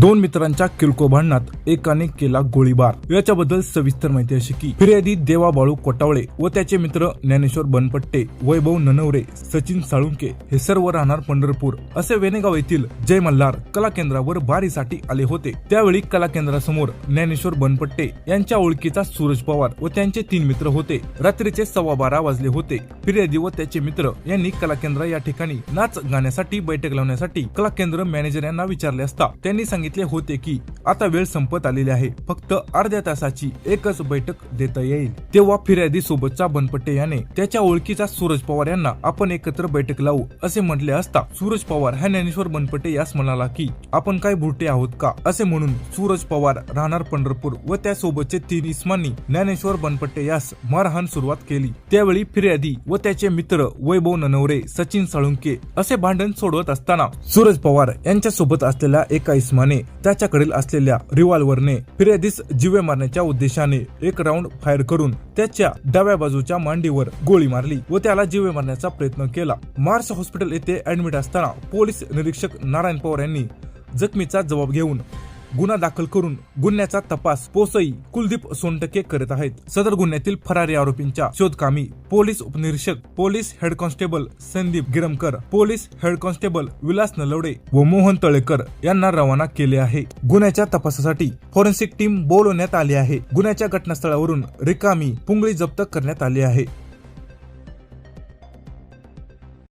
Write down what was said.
दोन मित्रांच्या किरकोळ भांडणात एकाने केला गोळीबार. याच्याबद्दल सविस्तर माहिती अशी की फिर्यादी देवा बाळू कोटावळे व त्याचे मित्र ज्ञानेश्वर बनपट्टे वैभव ननवरे सचिन साळुंके हे सर्व राहणार पंढरपूर. असे वेनेगाव येथील जय मल्हार कला केंद्रावर बारीसाठी आले होते. त्यावेळी कला केंद्रासमोर ज्ञानेश्वर बनपट्टे यांच्या ओळखीचा सूरज पवार व त्यांचे तीन मित्र होते. रात्रीचे सव्वा बारा वाजले होते. फिर्यादी व त्याचे मित्र यांनी कला केंद्र या ठिकाणी नाच गाण्यासाठी बैठक लावण्यासाठी कला केंद्र मॅनेजर यांना विचारले असता त्यांनी सांगितले होते की आता वेळ संपत आलेली आहे. फक्त अर्ध्या तासाची एकच बैठक देता येईल. तेव्हा फिर्यादी सोबतचा बनपट्टे याने त्याच्या ओळखीचा सूरज पवार यांना आपण एकत्र बैठक लावू असे म्हटले असता सूरज पवार हा ज्ञानेश्वर बनपट्टे यास म्हणाला की आपण काय भुरटे आहोत का? असे म्हणून सूरज पवार राहणार पंढरपूर व त्यासोबतचे तीन इस्मांनी ज्ञानेश्वर बनपट्टे यास मारहाण सुरुवात केली. त्यावेळी फिर्यादी व त्याचे मित्र वैभव ननवरे सचिन साळुंके असे भांडण सोडवत असताना सूरज पवार यांच्या सोबत असलेल्या एका इस्माने त्याच्याकडील असलेल्या रिव्हॉल्वरने फिर्यादीस जीवे मारण्याच्या उद्देशाने एक राऊंड फायर करून त्याच्या डाव्या बाजूच्या मांडीवर गोळी मारली व त्याला जीवे मारण्याचा प्रयत्न केला. मार्स हॉस्पिटल येथे ऍडमिट असताना पोलीस निरीक्षक नारायण पवार यांनी जखमीचा जबाब घेऊन गुन्हा दाखल करून गुन्ह्याचा तपास पोसई कुलदीप सोनटके करत आहेत. सदर गुन्ह्यातील फरारी आरोपींच्या शोधकामी पोलीस उपनिरीक्षक police head constable Sandeep Giramkar police head constable Vilas Nalawade व मोहन तळेकर यांना रवाना केले आहे. गुन्ह्याच्या तपासासाठी फॉरेन्सिक टीम बोलवण्यात आली आहे. गुन्ह्याच्या घटनास्थळावरून रिकामी पुंगळी जप्त करण्यात आली आहे.